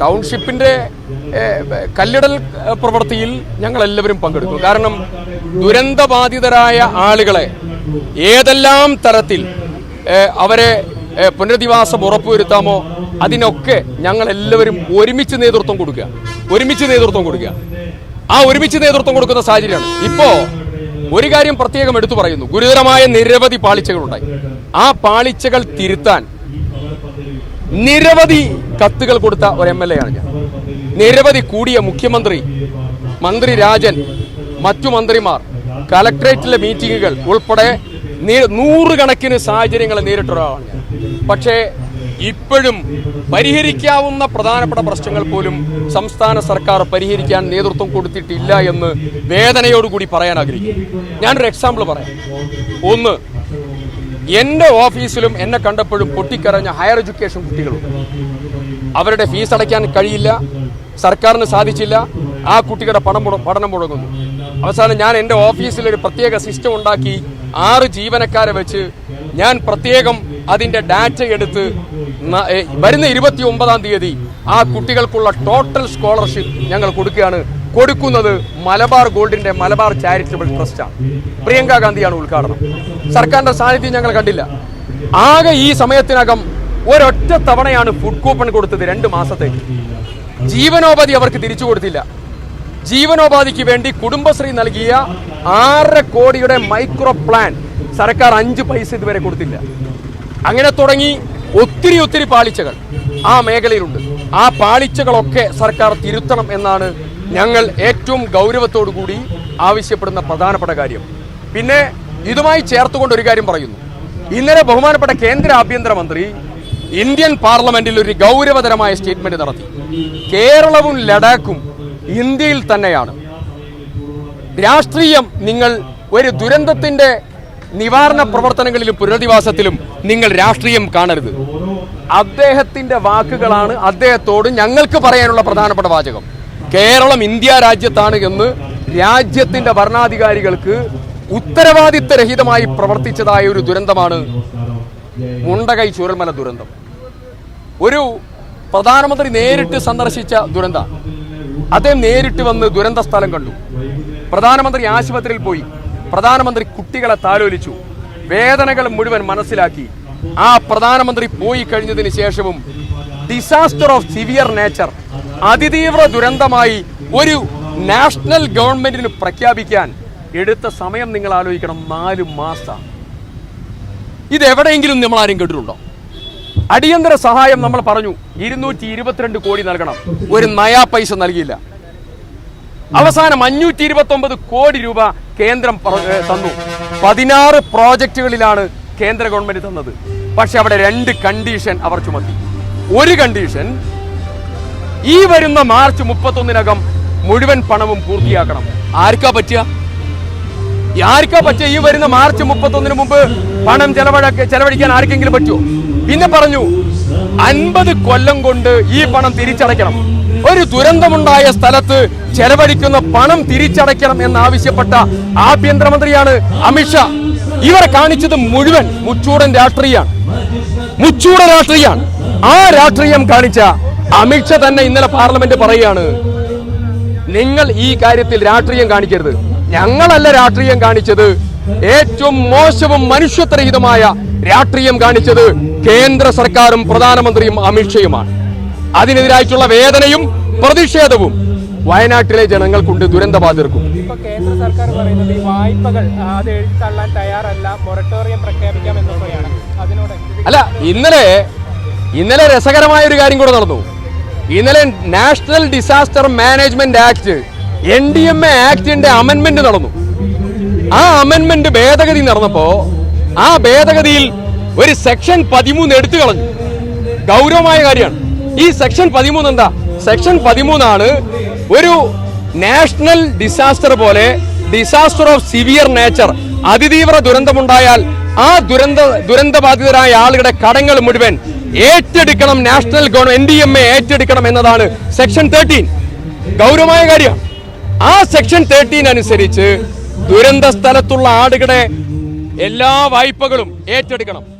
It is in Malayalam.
ടൗൺഷിപ്പിന്റെ ഏഹ്, കല്ലിടൽ പ്രവൃത്തിയിൽ ഞങ്ങളെല്ലാവരും പങ്കെടുക്കും. കാരണം ദുരന്തബാധിതരായ ആളുകളെ ഏതെല്ലാം തരത്തിൽ അവരെ പുനരധിവാസം ഉറപ്പുവരുത്താമോ അതിനൊക്കെ ഞങ്ങളെല്ലാവരും ഒരുമിച്ച് നേതൃത്വം കൊടുക്കുക. ഒരുമിച്ച് നേതൃത്വം കൊടുക്കുക. ആ ഒരുമിച്ച് നേതൃത്വം കൊടുക്കുന്ന സാഹചര്യമാണ്. ഇപ്പോ ഒരു കാര്യം പ്രത്യേകം എടുത്തു പറയുന്നു. ഗുരുതരമായ നിരവധി പാളിച്ചകളുണ്ടായി. ആ പാളിച്ചകൾ തിരുത്താൻ നിരവധി കത്തുകൾ കൊടുത്ത ഒരു എം എൽ എ ആണ് ഞാൻ. നിരവധി കൂടിയ മുഖ്യമന്ത്രി മന്ത്രി രാജൻ മറ്റു മന്ത്രിമാർ കലക്ട്രേറ്റിലെ മീറ്റിങ്ങുകൾ ഉൾപ്പെടെ നൂറുകണക്കിന് സാഹചര്യങ്ങൾ നേരിട്ട ഒരാളാണ് ഞാൻ. പക്ഷേ ഇപ്പോഴും പരിഹരിക്കാവുന്ന പ്രധാനപ്പെട്ട പ്രശ്നങ്ങൾ പോലും സംസ്ഥാന സർക്കാർ പരിഹരിക്കാൻ നേതൃത്വം കൊടുത്തിട്ടില്ല എന്ന് വേദനയോടുകൂടി പറയാൻ ആഗ്രഹിക്കുന്നു. ഞാനൊരു എക്സാമ്പിൾ പറയാം. ഒന്ന് എന്റെ ഓഫീസിലും എന്നെ കണ്ടപ്പോഴും പൊട്ടിക്കരഞ്ഞ ഹയർ എഡ്യൂക്കേഷൻ കുട്ടികളുണ്ട് അവരുടെ ഫീസ് അടയ്ക്കാൻ കഴിയില്ല സർക്കാരിന് സാധിച്ചില്ല. ആ കുട്ടികളുടെ പണം പഠനം മുടങ്ങുന്നു. അവസാനം ഞാൻ എന്റെ ഓഫീസിൽ ഒരു പ്രത്യേക സിസ്റ്റം ഉണ്ടാക്കി ആറ് ജീവനക്കാരെ വെച്ച് ഞാൻ പ്രത്യേകം അതിന്റെ ഡാറ്റ എടുത്ത് വരുന്ന ഇരുപത്തി ഒമ്പതാം തീയതി ആ കുട്ടികൾക്കുള്ള ടോട്ടൽ സ്കോളർഷിപ്പ് ഞങ്ങൾ കൊടുക്കുകയാണ്. കൊടുക്കുന്നത് മലബാർ ഗോൾഡിന്റെ മലബാർ ചാരിറ്റബിൾ ട്രസ്റ്റാണ് പ്രിയങ്ക ഗാന്ധിയാണ് ഉദ്ഘാടനം. സർക്കാരിന്റെ സാന്നിധ്യം ഞങ്ങൾ കണ്ടില്ല. ആകെ ഈ സമയത്തിനകം ഒരൊറ്റ തവണയാണ് ഫുഡ് കൂപ്പൺ കൊടുത്തത് രണ്ട് മാസത്തേക്ക്. ജീവനോപാധി അവർക്ക് തിരിച്ചു കൊടുത്തില്ല. ജീവനോപാധിക്ക് വേണ്ടി കുടുംബശ്രീ നൽകിയ ആറര കോടിയുടെ മൈക്രോ പ്ലാൻ സർക്കാർ അഞ്ച് പൈസ ഇതുവരെ കൊടുത്തില്ല. അങ്ങനെ തുടങ്ങി ഒത്തിരി ഒത്തിരി പാളിച്ചകൾ ആ മേഖലയിലുണ്ട്. ആ പാളിച്ചകളൊക്കെ സർക്കാർ തിരുത്തണം എന്നാണ് ഞങ്ങൾ ഏറ്റവും ഗൗരവത്തോടു കൂടി ആവശ്യപ്പെടുന്ന പ്രധാനപ്പെട്ട കാര്യം. പിന്നെ ഇതുമായി ചേർത്തുകൊണ്ട് ഒരു കാര്യം പറയുന്നു. ഇന്നലെ ബഹുമാനപ്പെട്ട കേന്ദ്ര ആഭ്യന്തരമന്ത്രി ഇന്ത്യൻ പാർലമെന്റിൽ ഒരു ഗൗരവതരമായ സ്റ്റേറ്റ്മെന്റ് നടത്തി. കേരളവും ലഡാക്കും ഇന്ത്യയിൽ തന്നെയാണ്. രാഷ്ട്രീയം നിങ്ങൾ ഒരു ദുരന്തത്തിന്റെ നിവാരണ പ്രവർത്തനങ്ങളിലും പുനരധിവാസത്തിലും നിങ്ങൾ രാഷ്ട്രീയം കാണരുത്. അദ്ദേഹത്തിന്റെ വാക്കുകളാണ് അദ്ദേഹത്തോട് ഞങ്ങൾക്ക് പറയാനുള്ള പ്രധാനപ്പെട്ട വാചകം. കേരളം ഇന്ത്യ രാജ്യത്താണ് എന്ന് രാജ്യത്തിന്റെ ഭരണാധികാരികൾക്ക് ഉത്തരവാദിത്തരഹിതമായി പ്രവർത്തിച്ചതായ ഒരു ദുരന്തമാണ് മുണ്ടകൈ ചുരൽമല ദുരന്തം. ഒരു പ്രധാനമന്ത്രി നേരിട്ട് സന്ദർശിച്ച ദുരന്ത. അദ്ദേഹം നേരിട്ട് വന്ന് ദുരന്ത സ്ഥലം കണ്ടു. പ്രധാനമന്ത്രി ആശുപത്രിയിൽ പോയി. പ്രധാനമന്ത്രി കുട്ടികളെ താലോലിച്ചു. വേദനകൾ മുഴുവൻ മനസ്സിലാക്കി. ആ പ്രധാനമന്ത്രി പോയി കഴിഞ്ഞതിന് ശേഷവും ഡിസാസ്റ്റർ ഓഫ് സിവിയർ നേച്ചർ അതിതീവ്ര ദുരന്തമായി ഒരു നാഷണൽ ഗവൺമെന്റിന് പ്രഖ്യാപിക്കാൻ എടുത്ത സമയം നിങ്ങൾ ആലോചിക്കണം നാല് മാസം. ഇത് എവിടെയെങ്കിലും നമ്മൾ ആരും കേട്ടിട്ടുണ്ടോ? അടിയന്തര സഹായം നമ്മൾ പറഞ്ഞു ഇരുന്നൂറ്റി ഇരുപത്തിരണ്ട് കോടി നൽകണം. ഒരു നയാ പൈസ നൽകിയില്ല. അവസാനം അഞ്ഞൂറ്റി ഇരുപത്തി ഒമ്പത് കോടി രൂപ കേന്ദ്രം തന്നു. പതിനാറ് പ്രോജക്റ്റുകളിലാണ് കേന്ദ്ര ഗവൺമെന്റ് തന്നത്. പക്ഷെ അവിടെ രണ്ട് കണ്ടീഷൻ അവർ ചുമത്തി. ഒരു കണ്ടീഷൻ ഈ വരുന്ന മാർച്ച് മുപ്പത്തൊന്നിനകം മുഴുവൻ പണവും പൂർത്തിയാക്കണം. ആർക്കാ പറ്റുക ആർക്കാ പറ്റുക ഈ വരുന്ന മാർച്ച് മുപ്പത്തൊന്നിന് മുമ്പ് പണം ചെലവഴ ചെലവഴിക്കാൻ ആർക്കെങ്കിലും പറ്റുമോ പിന്നെ പറഞ്ഞു അൻപത് കൊല്ലം കൊണ്ട് ഈ പണം തിരിച്ചടയ്ക്കണം. ഒരു ദുരന്തമുണ്ടായ സ്ഥലത്ത് ചെലവഴിക്കുന്ന പണം തിരിച്ചടയ്ക്കണം എന്നാവശ്യപ്പെട്ട ആഭ്യന്തരമന്ത്രിയാണ് അമിത്ഷാ ഇവരെ കാണിച്ചത് മുഴുവൻ മുച്ചൂടൻ രാഷ്ട്രീയമാണ് മുച്ചൂട രാഷ്ട്രീയമാണ് ആ രാഷ്ട്രീയം കാണിച്ച അമിത്ഷാ തന്നെ ഇന്നലെ പാർലമെന്റ് പറയുകയാണ് നിങ്ങൾ ഈ കാര്യത്തിൽ രാഷ്ട്രീയം കാണിക്കരുത്. ഞങ്ങളല്ല രാഷ്ട്രീയം കാണിച്ചത്. ഏറ്റവും മോശവും മനുഷ്യത്വരഹിതമായ രാഷ്ട്രീയം കാണിച്ചത് കേന്ദ്ര സർക്കാരും പ്രധാനമന്ത്രിയും അമിത്ഷയുമാണ് അതിനെതിരായിട്ടുള്ള വേദനയും പ്രതിഷേധവും വയനാട്ടിലെ ജനങ്ങൾക്കുണ്ട് ദുരന്തബാധിതർക്കും കേന്ദ്ര സർക്കാർ പറയുന്നത് ഈ വായ്പകൾ അത് എഴുതി തയ്യാറല്ല മൊറട്ടോറിയം പ്രഖ്യാപിക്കാം എന്നൊക്കെയാണ് അതിനോട് അല്ല ഇന്നലെ ഇന്നലെ രസകരമായ ഒരു കാര്യം കൂടെ നടന്നു. ഇന്നലെ national disaster management act N D M A ആക്ടിന്റെ അമെന്മെന്റ് നടന്നു. ആ അമെന്മെന്റ് ഭേദഗതി നടന്നപ്പോ ആ ഭേദഗതിയിൽ ഒരു സെക്ഷൻ പതിമൂന്ന് എടുത്തു കളഞ്ഞു. ഗൗരവമായ കാര്യമാണ്. ഈ സെക്ഷൻ പതിമൂന്ന് എന്താ? സെക്ഷൻ പതിമൂന്നാണ് ഒരു നാഷണൽ ഡിസാസ്റ്റർ പോലെ ഡിസാസ്റ്റർ ഓഫ് സിവിയർ നേച്ചർ അതിതീവ്ര ദുരന്തമുണ്ടായാൽ ആ ദുരന്ത ദുരന്തബാധിതരായ ആളുകളുടെ കടങ്ങൾ മുഴുവൻ ഏറ്റെടുക്കണം national government N D M A ഏറ്റെടുക്കണം എന്നതാണ് സെക്ഷൻ തേർട്ടീൻ. ഗൗരവമായ കാര്യം. ആ സെക്ഷൻ തേർട്ടീൻ അനുസരിച്ച് ദുരന്ത സ്ഥലത്തുള്ള ആടുകളെ എല്ലാ വായ്പകളും ഏറ്റെടുക്കണം.